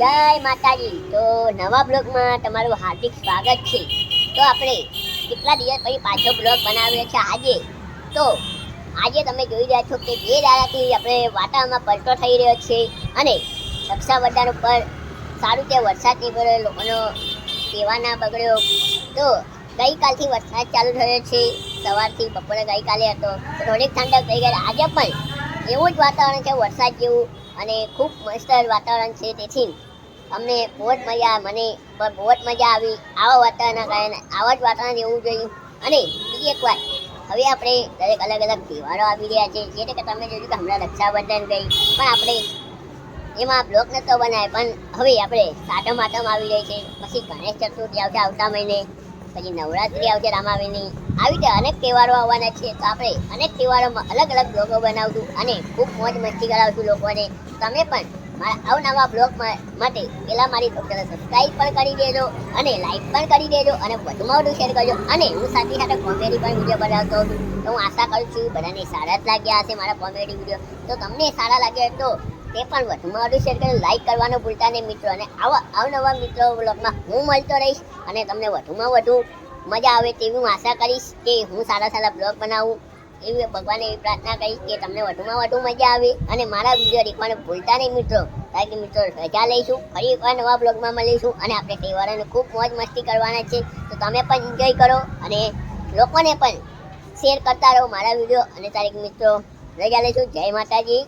જય માતાજી. તો નવા બ્લોગમાં તમારું હાર્દિક સ્વાગત છે. તો આપણે કેટલા દિવસ પછી પાછો બ્લોગ બનાવ્યો છે આજે? તો આજે તમે જોઈ રહ્યા છો કે બે દાડાથી આપણે વાતાવરણમાં પલટો થઈ રહ્યો છે અને રક્ષાબંધન ઉપર સારું ત્યાં વરસાદ નહીં લોકોનો સેવા ના બગડ્યો. તો ગઈકાલથી વરસાદ ચાલુ થયો છે. સવારથી બપોરે ગઈકાલે હતો. થોડીક ઠંડક થઈ ગઈ. આજે પણ એવું જ વાતાવરણ છે, વરસાદ જેવું અને ખૂબ મસ્ત વાતાવરણ છે. તેથી અમને બહુ જ મજા મને બહુ જ મજા આવી. આવા વાતાવરણના કારણે, આવા જ વાતાવરણ રહેવું જોઈએ. અને બીજી એક વાત, હવે આપણે દરેક અલગ અલગ તહેવારો આવી રહ્યા છે. જે કે તમે જોયું કે હમણાં રક્ષાબંધન ગઈ, પણ આપણે એમાં બ્લોક નતો બનાવે પણ હવે આપણે સાતમ આટમ આવી રહી છે. પછી ગણેશ ચતુર્થી આવશે આવતા મહિને, પછી નવરાત્રી આવશે રામાવીની આવી રીતે અનેક તહેવારો આવવાના છે. તો આપણે અનેક તહેવારોમાં અલગ અલગ બ્લોગો બનાવશું અને ખૂબ મોજ મસ્તી કરાવશું લોકોને. તમે પણ મારા અવનવા બ્લોગ માટે પહેલાં મારી ચેનલ સબસ્ક્રાઇબ પણ કરી દેજો અને લાઈક પણ કરી દેજો અને વધુમાં વધુ શેર કરજો. અને હું સાથે સાથે કોમેડી પણ વીડિયો બનાવતો છું. તો હું આશા કરું છું બધાને સારા જ લાગ્યા હશે મારા કોમેડી વીડિયો તો તમને સારા લાગ્યા તો તે પણ વધુમાં વધુ શેર કરી લાઈક કરવાનું ભૂલતા નહીં મિત્રો. અને આવા અવનવા મિત્રો બ્લોગમાં હું મળતો રહીશ અને તમને વધુમાં વધુ મજા આવે તેવી હું આશા કરીશ કે હું સારા સારા બ્લોગ બનાવું. એવી ભગવાને એવી પ્રાર્થના કરીશ કે તમને વધુમાં વધુ મજા આવે. અને મારા વીડિયો દેખવાનું ભૂલતા નહીં મિત્રો. કારણ કે મિત્રો રજા લઈશું, ફરી એકવાર નવા બ્લોગમાં મળીશું અને આપણે તહેવારોને ખૂબ મોજ મસ્તી કરવાના છે. તો તમે પણ એન્જોય કરો અને લોકોને પણ શેર કરતા રહો મારા વીડિયો અને તારીખ મિત્રો, રજા લઈશું. જય માતાજી.